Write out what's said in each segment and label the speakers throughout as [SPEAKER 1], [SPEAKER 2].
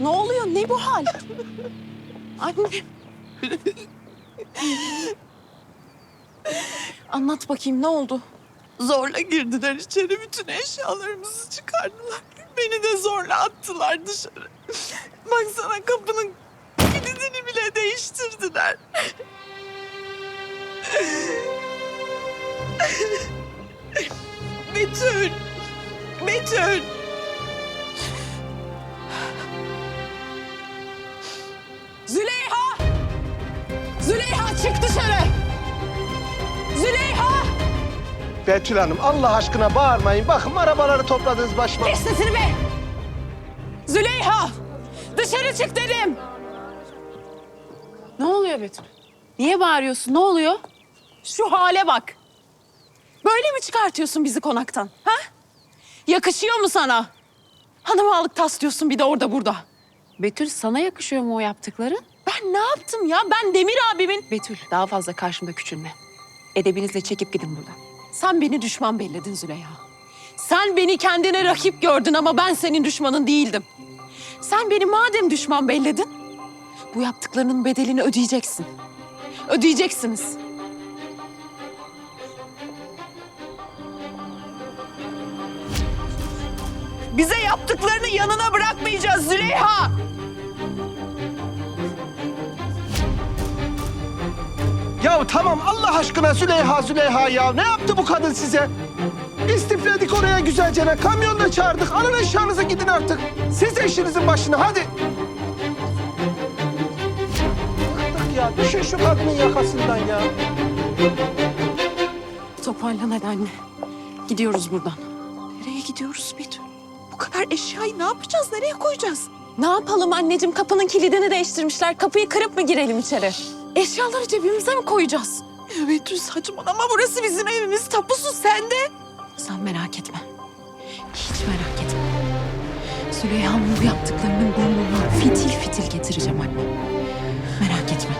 [SPEAKER 1] Ne oluyor? Ne bu hal? Anne. Anlat bakayım ne oldu?
[SPEAKER 2] Zorla girdiler içeri bütün eşyalarımızı çıkardılar. Beni de zorla attılar dışarı. Baksana kapının kilidini bile değiştirdiler. Betül. Betül.
[SPEAKER 3] Betül Hanım Allah aşkına bağırmayın. Bakın arabaları topladınız başıma.
[SPEAKER 1] Kes sesini be! Züleyha! Dışarı çık dedim! Ne oluyor Betül? Niye bağırıyorsun? Ne oluyor? Şu hale bak. Böyle mi çıkartıyorsun bizi konaktan? Ha? Yakışıyor mu sana? Hanım ağalık taslıyorsun bir de orada burada.
[SPEAKER 4] Betül sana yakışıyor mu o yaptıkların?
[SPEAKER 1] Ben ne yaptım ya? Ben Demir abimin...
[SPEAKER 4] Betül daha fazla karşımda küçülme. Edebinizle çekip gidin buradan.
[SPEAKER 1] Sen beni düşman belledin Züleyha. Sen beni kendine rakip gördün ama ben senin düşmanın değildim. Sen beni madem düşman belledin, bu yaptıklarının bedelini ödeyeceksin. Ödeyeceksiniz.
[SPEAKER 2] Bize yaptıklarını yanına bırakmayacağız Züleyha.
[SPEAKER 3] Tamam Allah aşkına Züleyha Züleyha ya. Ne yaptı bu kadın size? İstifledik oraya güzelce. Kamyonla çağırdık. Alın eşyanızı gidin artık. Siz de işinizin başına hadi. Artık ya düşün şu kadının yakasından ya.
[SPEAKER 1] Toparlan hadi anne. Gidiyoruz buradan.
[SPEAKER 2] Nereye gidiyoruz Betül? Bu kadar eşyayı ne yapacağız? Nereye koyacağız?
[SPEAKER 1] Ne yapalım anneciğim? Kapının kilidini değiştirmişler. Kapıyı kırıp mı girelim içeri? Eşyaları cebimize mi koyacağız?
[SPEAKER 2] Ya Betül saçmalama burası bizim evimiz. Tapusu sende.
[SPEAKER 1] Sen merak etme. Hiç merak etme. Züleyha'nın bu yaptıklarının burnuna fitil fitil getireceğim anne. Merak etme.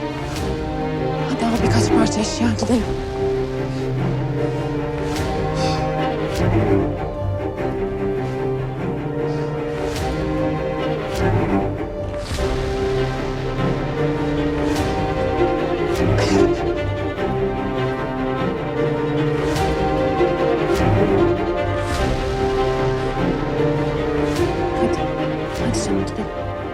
[SPEAKER 1] Hadi al birkaç parça eşya gidelim.